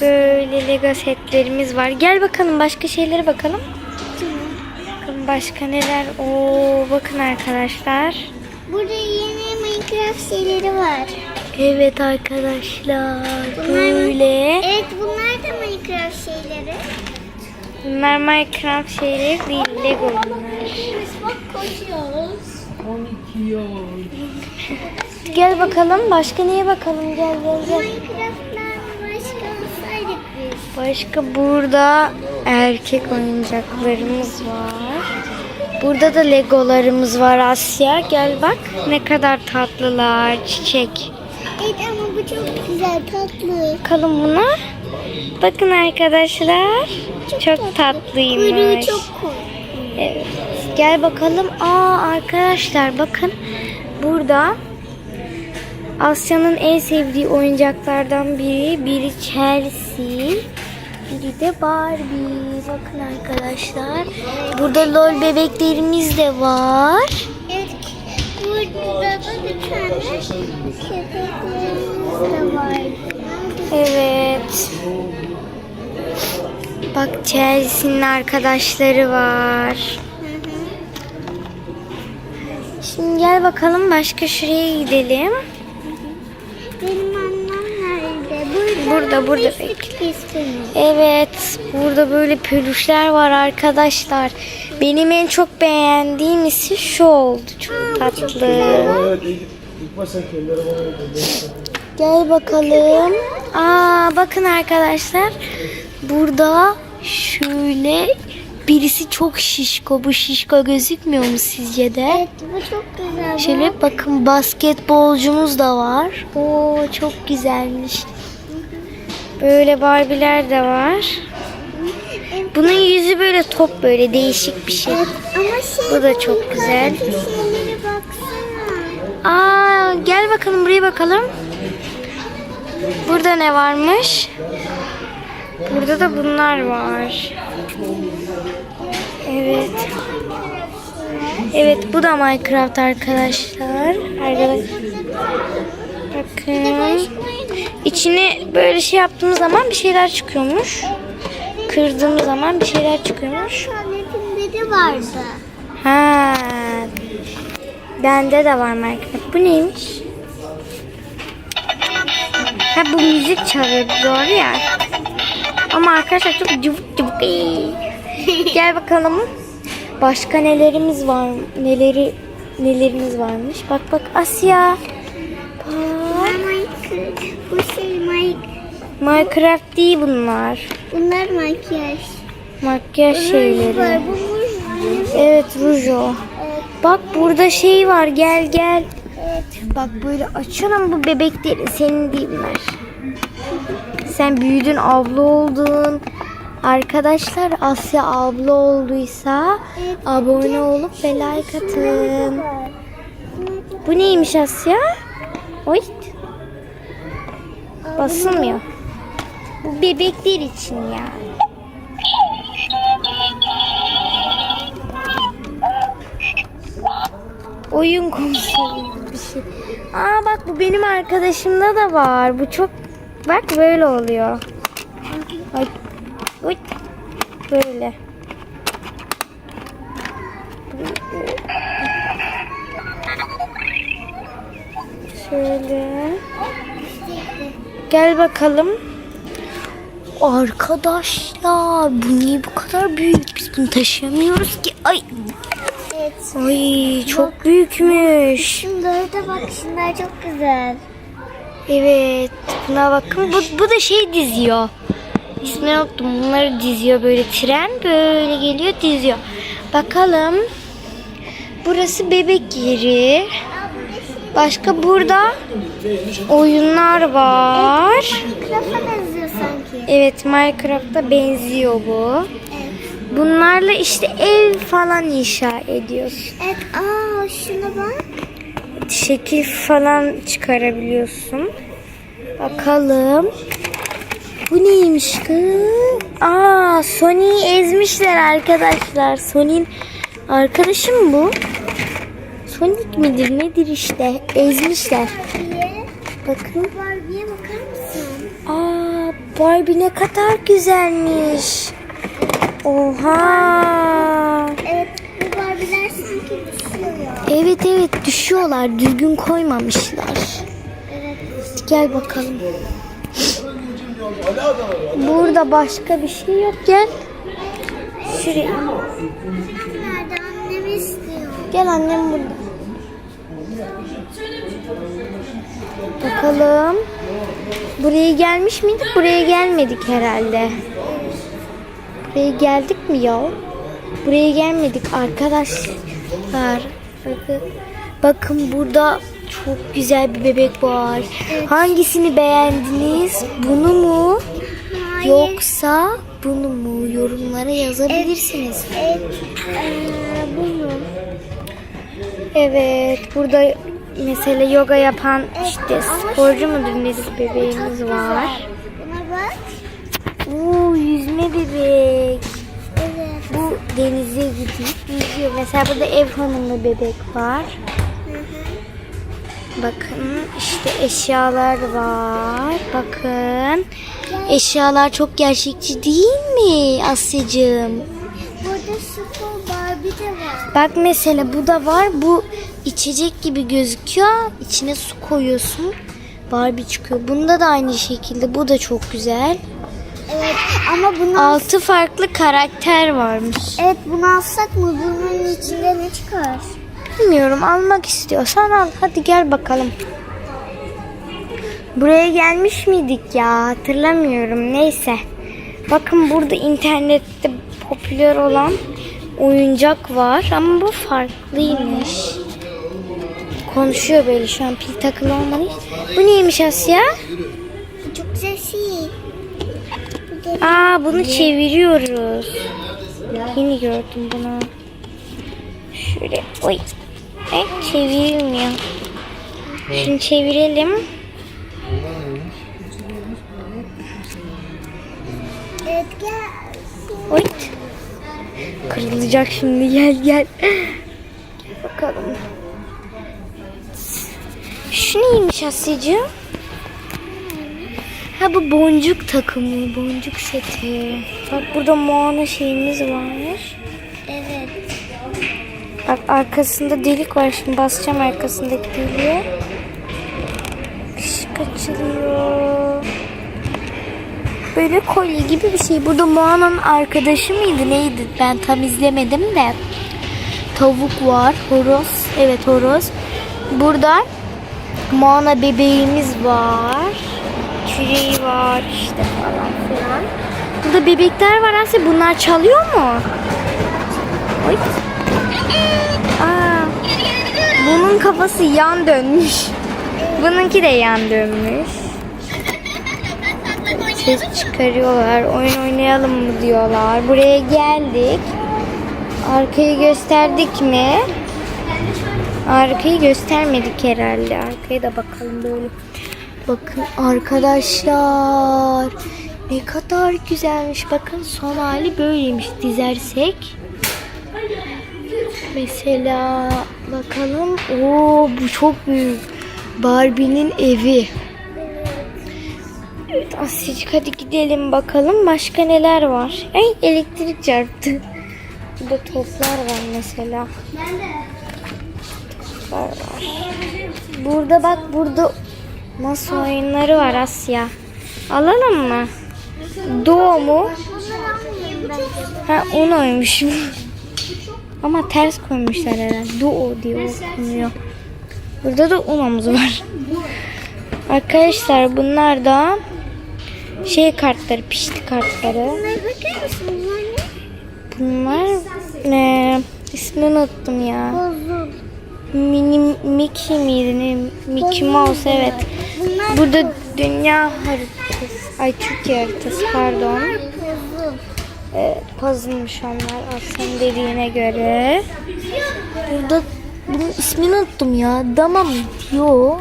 Böyle Lego setlerimiz var. Gel bakalım başka şeylere bakalım. Bakın başka neler. Oo bakın arkadaşlar. Burada yeni Minecraft şeyleri var. Evet arkadaşlar. Bunlar- Böyle. Evet bunlar da Minecraft şeyleri. Bunlar Minecraft şeyleri değil. Lego bunlar. Biz bak koşuyoruz. 12 yıl. Gel bakalım. Başka neye bakalım? Gel gel gel. Biz. Başka burada erkek oyuncaklarımız var. Burada da legolarımız var Asya. Gel bak ne kadar tatlılar. Çiçek. Evet ama bu çok güzel tatlı. Bakalım buna. Bakın arkadaşlar. Çok Kuyruğu tatlıymış. çok cool. Evet. Gel bakalım. Aa arkadaşlar bakın. Burada Asya'nın en sevdiği oyuncaklardan biri. Biri Chelsea. Biri de Barbie. Bakın arkadaşlar. Burada LOL bebeklerimiz de var. Evet burada da bir tane köpeklerimiz de var. Evet. Bak Chelsea'nin arkadaşları var. Şimdi gel bakalım başka şuraya gidelim. Benim annem nerede? Burada. Burada, bekle. Evet, burada böyle peluşlar var arkadaşlar. Benim en çok beğendiğim ise şu oldu. Çok tatlı. Arabama Gel bakalım. Aa, bakın arkadaşlar. Burada şöyle birisi çok şişko. Bu şişko gözükmüyor mu sizce de? Evet bu çok güzel. Şöyle bakın basketbolcumuz da var. Oo çok güzelmiş. Böyle Barbie'ler de var. Bunun yüzü böyle top böyle değişik bir şey. Evet ama şey Bu da çok güzel. Aa gel bakalım buraya bakalım. Burada ne varmış? Burada da bunlar var. Evet. Evet bu da Minecraft arkadaşlar. Arkadaşlar. Bakın. İçine böyle şey yaptığımız zaman bir şeyler çıkıyormuş. Kırdığımız zaman bir şeyler çıkıyormuş. Tabletimde de vardı. Ha. Bende de var Minecraft. Bu neymiş? Ha bu müzik çalıyor doğru ya. Ama arkadaşlar çok cıvık cıvık. Gel bakalım. Başka nelerimiz var? Neleri nelerimiz varmış? Bak bak Asya. Minecraft. Bu şey Mike. Minecraft değil bunlar. Bunlar makyaj. Makyaj Ruj var. şeyleri. Bu ruj. Evet ruj o. Evet. Bak burada şey var gel gel. Evet. Bak böyle açalım bu bebekleri senin değil bunlar. Sen büyüdün abla oldun. Arkadaşlar Asya abla olduysa Evet. abone olup ve like atın. Var. Bu neymiş Asya? Oy. Basılmıyor. Bu bebekler için ya. Oyun konsolu bir şey. Aa bak bu benim arkadaşımda da var. Bu çok bak böyle oluyor. Uy. Böyle. Şöyle. Gel bakalım. Arkadaşlar bu niye bu kadar büyük? Biz bunu taşıyamıyoruz ki. Ay. Evet. Ay çok büyükmüş. Şunlara da bak. Şunlar çok güzel. Evet. Buna bakın. Bu, bu da şey diziyor. İsmini unuttum. Bunları diziyor böyle tren böyle geliyor diziyor. Bakalım. Burası bebek yeri. Başka burada oyunlar var. Minecraft'a benziyor sanki. Evet Minecraft'a benziyor bu. Evet. Bunlarla işte ev falan inşa ediyorsun. Evet. Aa şuna bak. Şekil falan çıkarabiliyorsun. Bakalım. Bu neymiş kız? Aa Sony'yi ezmişler arkadaşlar. Sony'nin arkadaşı mı bu? Sonic midir nedir işte? Ezmişler. Bakın. Barbie'ye bakar mısın? Aa Barbie ne kadar güzelmiş. Oha. Evet bu Barbie'ler sanki düşüyor ya. Evet evet düşüyorlar. Düzgün koymamışlar. Evet. Gel bakalım. Burada başka bir şey yok. Gel. Şuraya. Gel annem burada. Bakalım. Buraya gelmiş miydik? Buraya gelmedik herhalde. Buraya geldik mi ya? Buraya gelmedik arkadaşlar. Bakın, bakın burada çok güzel bir bebek var. Hangisini beğendiniz? Bunu mu? Hayır. Yoksa bunu mu? Yorumlara yazabilirsiniz. Evet. Ee, bunu. Evet, burada mesela yoga yapan işte sporcu mudur nedir bebeğimiz var. Oo, yüzme bebek. Evet. Bu denize gidip yüzüyor. Mesela burada ev hanımı bebek var. Bakın işte eşyalar var. Bakın. Eşyalar çok gerçekçi değil mi Asya'cığım? Burada var. Bak mesela bu da var. Bu içecek gibi gözüküyor. İçine su koyuyorsun. Barbie çıkıyor. Bunda da aynı şekilde. Bu da çok güzel. Evet ama bunu Altı farklı karakter varmış. Evet bunu alsak mı? Bunun içinde ne çıkar? Bilmiyorum almak istiyorsan al. Hadi gel bakalım. Buraya gelmiş miydik ya? Hatırlamıyorum. Neyse. Bakın burada internette popüler olan oyuncak var ama bu farklıymış. Konuşuyor böyle şu an pil takılı olmalı. Bu neymiş Asya? Çok güzel şey. Aa bunu çeviriyoruz. Yeni gördüm bunu. Şöyle oy. E, çevirmiyor. Şunu çevirelim. Evet gel. Oy. Kırılacak şimdi gel gel. Gel bakalım. Şu neymiş Asya'cığım? Ha bu boncuk takımı, boncuk seti. Bak burada Moana şeyimiz var. Evet. Bak arkasında delik var. Şimdi basacağım arkasındaki deliğe. Işık açılıyor. Böyle kolye gibi bir şey. Burada Moana'nın arkadaşı mıydı neydi? Ben tam izlemedim de. Tavuk var. Horoz. Evet horoz. Burada Moana bebeğimiz var. Küreği var işte falan filan. Burada bebekler var Asya. Bunlar çalıyor mu? Oy. Aa, bunun kafası yan dönmüş. Bununki de yan dönmüş. Ses çıkarıyorlar. Oyun oynayalım mı diyorlar. Buraya geldik. Arkayı gösterdik mi? Arkayı göstermedik herhalde. Arkaya da bakalım böyle. Bakın arkadaşlar. Ne kadar güzelmiş. Bakın son hali böyleymiş. Dizersek. Mesela bakalım. Oo bu çok büyük. Barbie'nin evi. Evet Asya'cık hadi gidelim bakalım başka neler var. Ay elektrik çarptı. Burada toplar var mesela. Toplar var. Burada bak burada masa oyunları var Asya. Alalım mı? Doğu mu? Ha oymuşum. Ama ters koymuşlar herhalde. Doğu diye okunuyor. Burada da unamız var. Arkadaşlar bunlar da şey kartları, pişti kartları. Bunlara bakar mısın? Bunlar ne? Bunlar ne? İsmini unuttum ya. Bozul. Mini Mickey miydi ne? Mickey Mouse evet. Bunlar Burada dünya haritası. Ay Türkiye haritası pardon. Evet, puzzle'mış onlar Aslan dediğine göre. Burada bunun ismini unuttum ya. Dama mı diyor.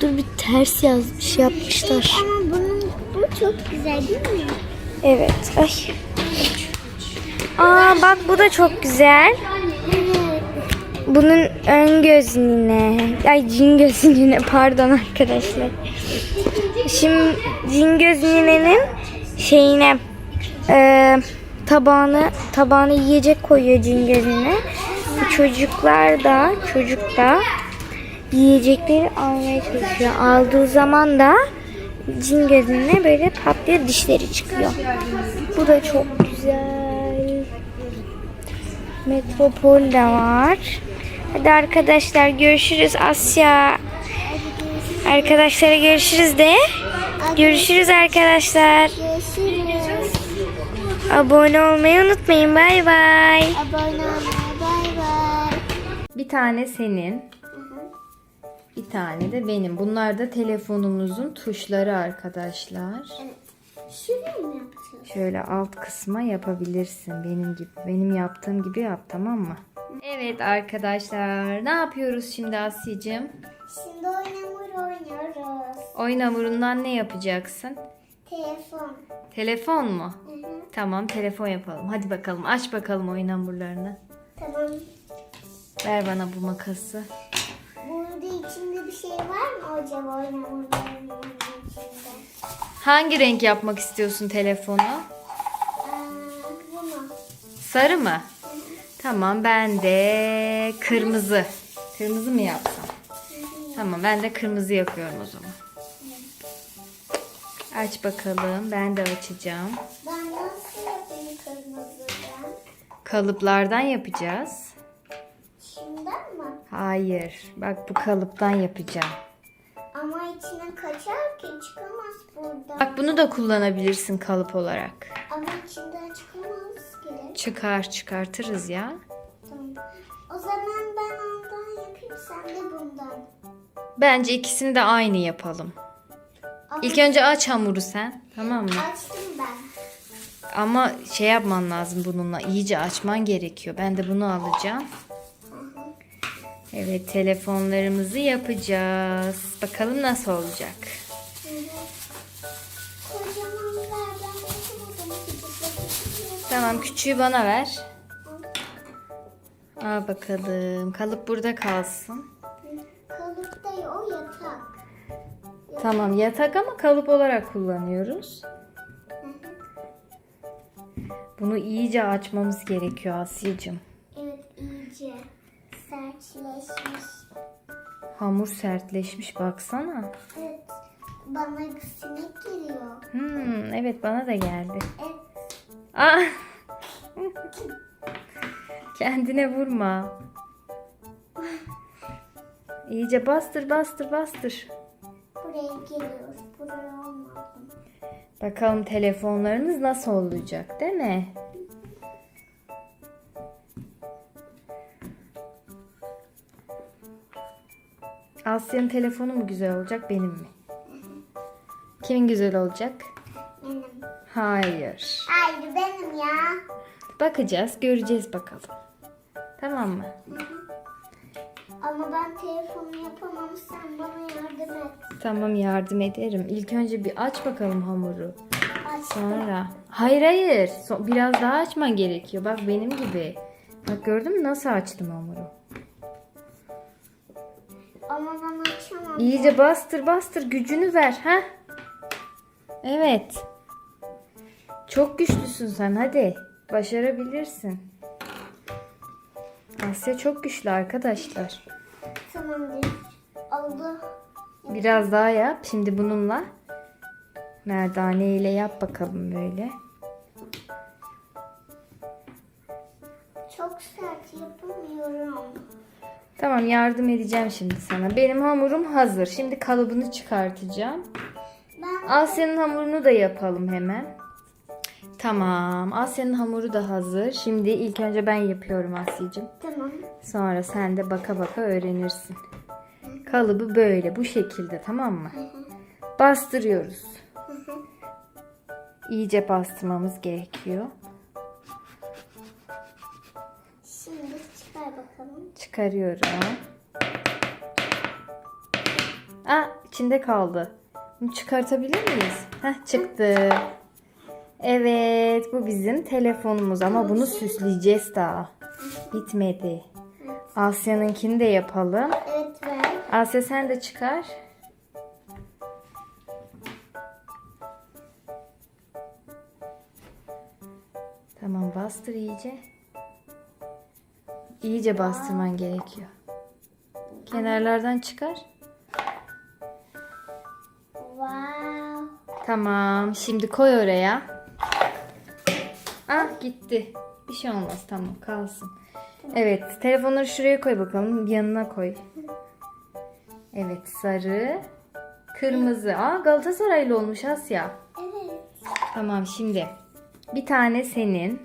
Dur bir ters yazmış yapmışlar. Çok güzel değil mi? Evet. Ay. Aa bak bu da çok güzel. Bunun ön gözüne, ay cin gözüne pardon arkadaşlar. Şimdi Cingöz ninenin şeyine e, tabağını tabağını yiyecek koyuyor Cingöz nine. Bu çocuklar da çocuk da yiyecekleri almaya çalışıyor. Aldığı zaman da Cingöz nine böyle patlıyor dişleri çıkıyor. Bu da çok güzel. Metropol de var. Hadi arkadaşlar görüşürüz Asya. Arkadaşlara görüşürüz de. Görüşürüz arkadaşlar. Görüşürüz. Abone olmayı unutmayın. Bay bay. Abone olmayı bay bay. Bir tane senin. Bir tane de benim. Bunlar da telefonumuzun tuşları arkadaşlar. Şurayı mı yapacağız? Şöyle alt kısma yapabilirsin benim gibi. Benim yaptığım gibi yap tamam mı? Evet arkadaşlar ne yapıyoruz şimdi Asya'cığım? Şimdi oynamur oynuyoruz. Oyun hamurundan ne yapacaksın? Telefon. Telefon mu? Hı hı. Tamam telefon yapalım. Hadi bakalım aç bakalım oyun hamurlarını. Tamam. Ver bana bu makası. Burada içinde bir şey var mı acaba oynamurların içinde? Hangi renk yapmak istiyorsun telefonu? Sarı mı? Tamam ben de kırmızı. Kırmızı mı yapsam? Tamam ben de kırmızı yapıyorum o zaman. Aç bakalım. Ben de açacağım. Ben nasıl yapayım kırmızıdan? Kalıplardan yapacağız. Hayır. Bak bu kalıptan yapacağım. Ama içine kaçar ki çıkamaz buradan. Bak bunu da kullanabilirsin kalıp olarak. Ama içinden çıkamaz ki. Çıkar çıkartırız ya. Tamam. O zaman ben ondan yapayım sen de bundan. Bence ikisini de aynı yapalım. Ama İlk önce aç hamuru sen. Tamam mı? açtım ben. Ama şey yapman lazım bununla. iyice açman gerekiyor. Ben de bunu alacağım. Evet telefonlarımızı yapacağız. Bakalım nasıl olacak. Tamam küçüğü bana ver. Al bakalım. Kalıp burada kalsın. Kalıp değil o yatak. Tamam yatak ama kalıp olarak kullanıyoruz. Bunu iyice açmamız gerekiyor Asya'cığım. Evet iyice sertleşmiş. Hamur sertleşmiş baksana. Evet bana sinek geliyor. Hmm, evet bana da geldi. Evet Aa! Kendine vurma. İyice bastır bastır bastır. buraya geliyor. Buraya olmadı. Bakalım telefonlarımız nasıl olacak değil mi? Asya'nın telefonu mu güzel olacak benim mi? Kimin güzel olacak? Benim. Hayır. Hayır benim ya. Bakacağız, göreceğiz bakalım. Tamam mı? Ama ben telefonu yapamam sen bana yardım et. Tamam yardım ederim. İlk önce bir aç bakalım hamuru. Sonra. Hayır hayır. Biraz daha açman gerekiyor. Bak benim gibi. Bak gördün mü nasıl açtım hamuru? Ama ben açamam. İyice bastır bastır gücünü ver. ha? Evet. Çok güçlüsün sen hadi. Başarabilirsin. Asya çok güçlü arkadaşlar. Tamamdır. Oldu. Biraz daha yap. Şimdi bununla merdane ile yap bakalım böyle. Çok sert yapamıyorum. Tamam yardım edeceğim şimdi sana. Benim hamurum hazır. Şimdi kalıbını çıkartacağım. Ben Asya'nın hamurunu da yapalım hemen. Tamam. Asya'nın hamuru da hazır. Şimdi ilk önce ben yapıyorum Asya'cığım. tamam. Sonra sen de baka baka öğrenirsin. Kalıbı böyle bu şekilde tamam mı? Bastırıyoruz. İyice bastırmamız gerekiyor. Çıkarıyorum. Aa içinde kaldı. Bunu çıkartabilir miyiz? Heh çıktı. Evet bu bizim telefonumuz ama bunu süsleyeceğiz daha. Bitmedi. Asya'nınkini de yapalım. Evet ver. Asya sen de çıkar. Tamam bastır iyice. İyice bastırman gerekiyor. Kenarlardan çıkar. Wow. Tamam. Şimdi koy oraya. Ah gitti. Bir şey olmaz. Tamam kalsın. Evet. Telefonları şuraya koy bakalım. Yanına koy. Evet. Sarı. Kırmızı. Aa Galatasaraylı olmuş Asya. Evet. Tamam şimdi. Bir tane senin.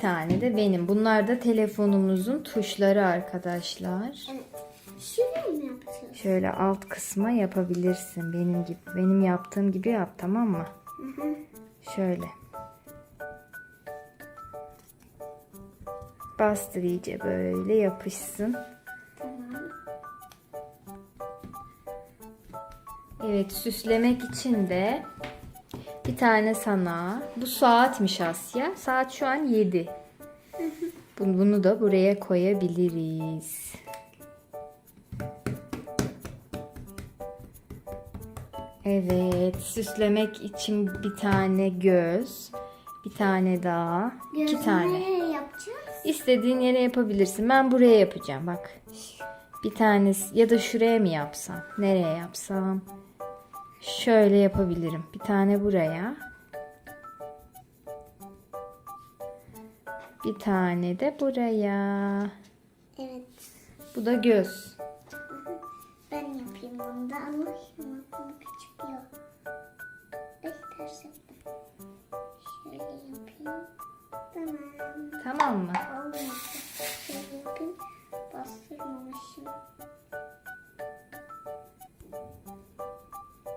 Tane de benim. Bunlar da telefonumuzun tuşları arkadaşlar. Evet. Şuraya mı yapacağız? Şöyle alt kısma yapabilirsin benim gibi. Benim yaptığım gibi yap tamam mı? Şöyle. Bastır iyice böyle yapışsın. Tamam. Evet süslemek için de bir tane sana. Bu saatmiş Asya. Saat şu an 7. Bunu, da buraya koyabiliriz. Evet süslemek için bir tane göz. Bir tane daha. iki Gözü tane. nereye yapacağız? İstediğin yere yapabilirsin. Ben buraya yapacağım bak. Bir tanesi ya da şuraya mı yapsam? Nereye yapsam? Şöyle yapabilirim. Bir tane buraya. Bir tane de buraya. Evet. Bu da göz. Ben yapayım bunu da ama yanaklarım küçülüyor. Ay ters yaptım. Şöyle yapayım. Tamam. Tamam mı?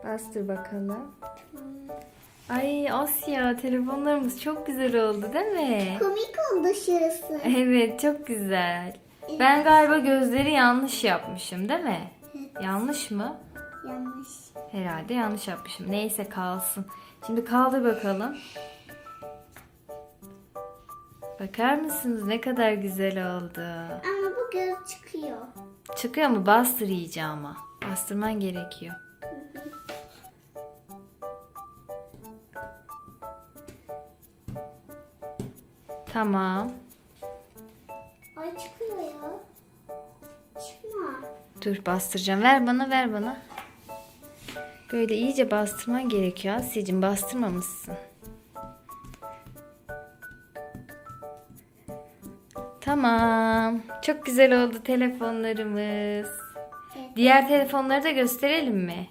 Bastır bakalım. Ay Asya telefonlarımız çok güzel oldu değil mi? Komik oldu şurası. Evet çok güzel. Ben galiba gözleri yanlış yapmışım değil mi? Yanlış mı? Yanlış. Herhalde yanlış yapmışım. Neyse kalsın. Şimdi kaldır bakalım. Bakar mısınız ne kadar güzel oldu. Ama bu göz çıkıyor. Çıkıyor mu? Bastır iyice ama. Bastırman gerekiyor. Tamam. Ay çıkıyor ya. Çıkma. Dur bastıracağım. Ver bana ver bana. Böyle iyice bastırman gerekiyor Asya'cığım. Bastırmamışsın. Tamam. Çok güzel oldu telefonlarımız. Diğer telefonları da gösterelim mi?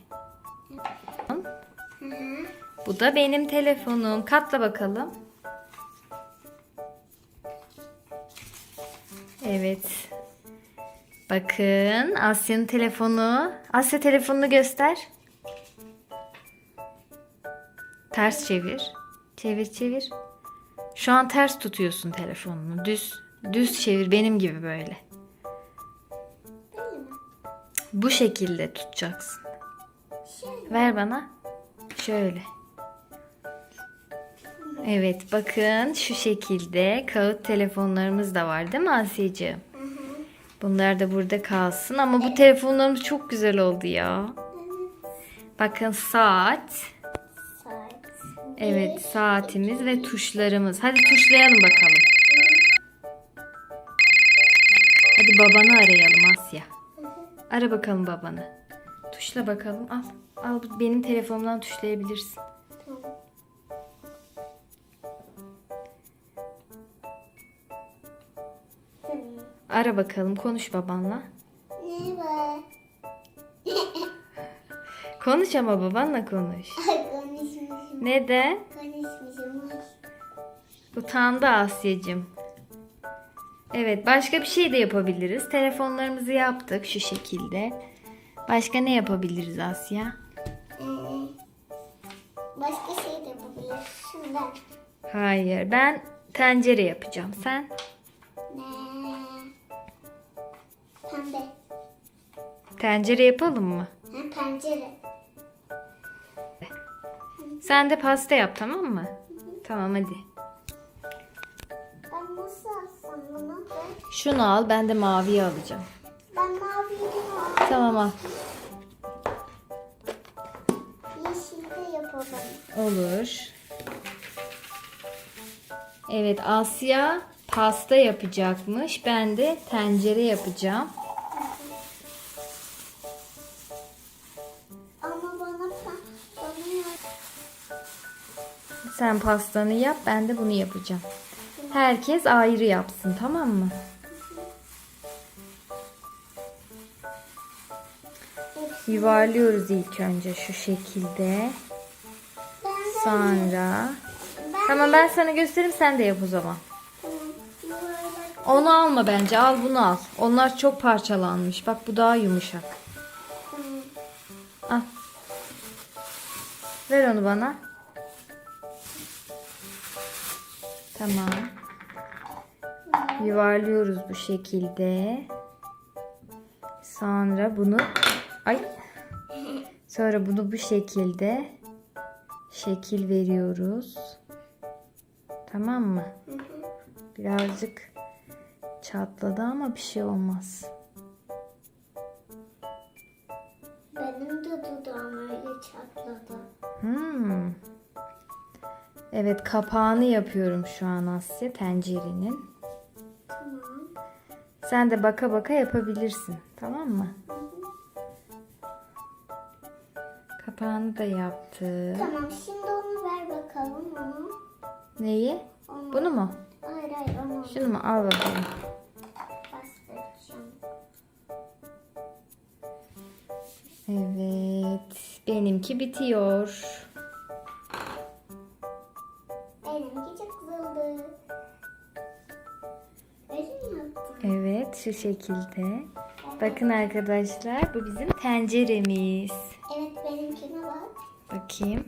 Hı hı. Bu da benim telefonum. Katla bakalım. Evet. Bakın Asya'nın telefonu. Asya telefonunu göster. Ters çevir. Çevir çevir. Şu an ters tutuyorsun telefonunu. Düz düz çevir benim gibi böyle. Bu şekilde tutacaksın. Ver bana. Şöyle. Evet bakın şu şekilde kağıt telefonlarımız da var değil mi hı. Bunlar da burada kalsın ama bu telefonlarımız çok güzel oldu ya. Bakın saat. Saat. Evet saatimiz ve tuşlarımız. Hadi tuşlayalım bakalım. Hadi babanı arayalım Asya. Ara bakalım babanı. Tuşla bakalım. Al. Al benim telefonumdan tuşlayabilirsin. Ara bakalım. Konuş babanla. Merhaba. Konuş ama babanla konuş. Konuşmuşum. Neden? Konuşmuşum. Utandı Asya'cığım. Evet başka bir şey de yapabiliriz. Telefonlarımızı yaptık şu şekilde. Başka ne yapabiliriz Asya? Ee, başka şey de yapabiliriz. Şundan. Hayır ben tencere yapacağım. Sen? Pembe. Tencere yapalım mı? Ha, pencere. Sen de pasta yap tamam mı? Tamam hadi. Ben nasıl alsam bunu? Şunu al ben de maviyi alacağım. ben maviyi al. Tamam al. Yeşil de yapalım. Olur. Evet Asya pasta yapacakmış. Ben de tencere yapacağım. Sen pastanı yap ben de bunu yapacağım. Herkes ayrı yapsın tamam mı? Yuvarlıyoruz ilk önce şu şekilde. Sonra Tamam ben sana göstereyim sen de yap o zaman. Onu alma bence al bunu al. Onlar çok parçalanmış. Bak bu daha yumuşak. Al. Ver onu bana. Tamam. Yuvarlıyoruz bu şekilde. Sonra bunu ay sonra bunu bu şekilde şekil veriyoruz. Tamam mı? Birazcık çatladı ama bir şey olmaz. Evet kapağını yapıyorum şu an Asya tencerenin. Tamam. Sen de baka baka yapabilirsin. Tamam mı? Kapağını da yaptık. Tamam şimdi onu ver bakalım onu. Neyi? Onu. Bunu mu? Hayır hayır onu. Şunu mu? Al bakalım. Evet. Benimki bitiyor. Şu şekilde. Bakın arkadaşlar bu bizim tenceremiz. Evet benimkine bak. Bakayım.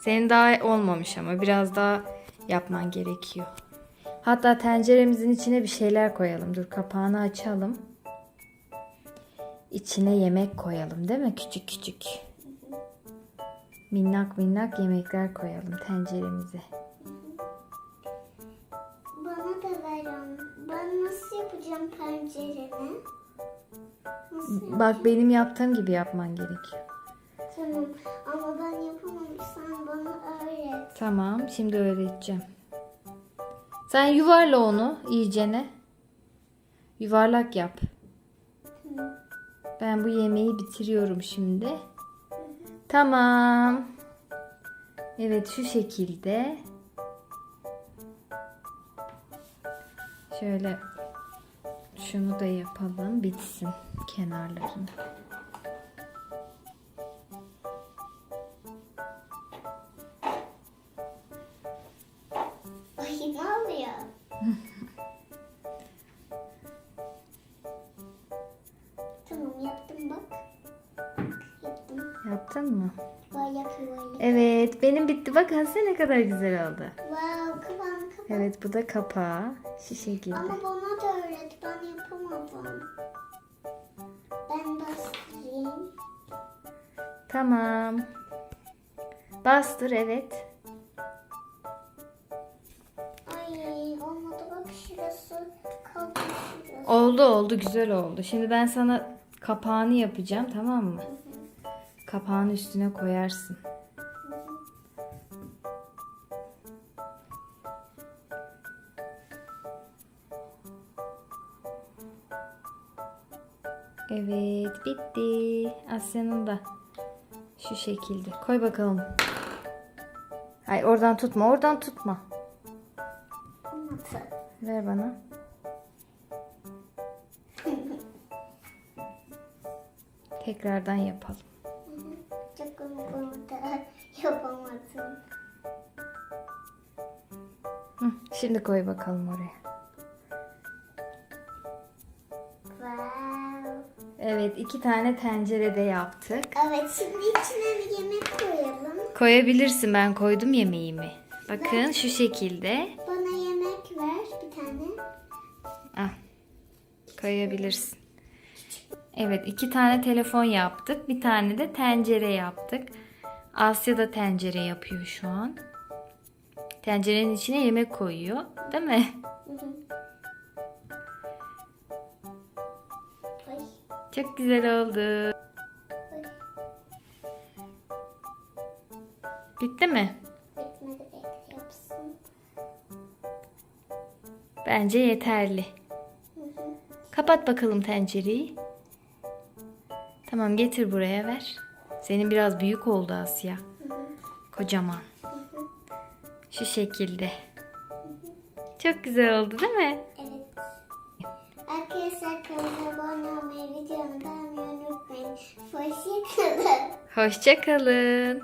Senin daha olmamış ama biraz daha yapman gerekiyor. Hatta tenceremizin içine bir şeyler koyalım. Dur kapağını açalım. İçine yemek koyalım değil mi? Küçük küçük. Minnak minnak yemekler koyalım tenceremize. Nasıl Bak benim yaptığım gibi yapman gerekiyor. Tamam ama ben yapamam. Sen bana öğret. Tamam, şimdi öğreteceğim. Sen yuvarla onu iyicene. Yuvarlak yap. Tamam. Ben bu yemeği bitiriyorum şimdi. Tamam. Evet şu şekilde. Şöyle şunu da yapalım bitsin kenarlarını. Ay ne oluyor? tamam yaptım bak. Yaptım. Yaptın mı? Yuvarlak yuvarlak. Evet benim bitti. Bak Hase ne kadar güzel oldu. Wow kapan kapan. Evet bu da kapağı. Şu şekilde. Ama. Ben yapamadım. Ben bastırayım. Tamam. Bastır evet. Ay olmadı bak şurası kaldı şurası. Oldu oldu güzel oldu. Şimdi ben sana kapağını yapacağım tamam mı? Kapağın üstüne koyarsın. Asya'nın da şu şekilde. Koy bakalım. Hayır oradan tutma oradan tutma. Ver bana. Tekrardan yapalım. Çok. Yapamadım. Şimdi koy bakalım oraya. Evet iki tane tencerede yaptık. Evet şimdi içine bir yemek koyalım. Koyabilirsin ben koydum yemeğimi. Bakın şu şekilde. Bana yemek ver bir tane. Ah, koyabilirsin. Evet iki tane telefon yaptık. Bir tane de tencere yaptık. Asya da tencere yapıyor şu an. Tencerenin içine yemek koyuyor. Değil mi? Hı hı. Çok güzel oldu. Bitti mi? Bitmedi bekle yapsın. Bence yeterli. Kapat bakalım tencereyi. Tamam getir buraya ver. Senin biraz büyük oldu Asya. Kocaman. Şu şekilde. Çok güzel oldu değil mi? Evet. Arkadaşlar kanalıma abone Hoşçakalın. Hoşçakalın.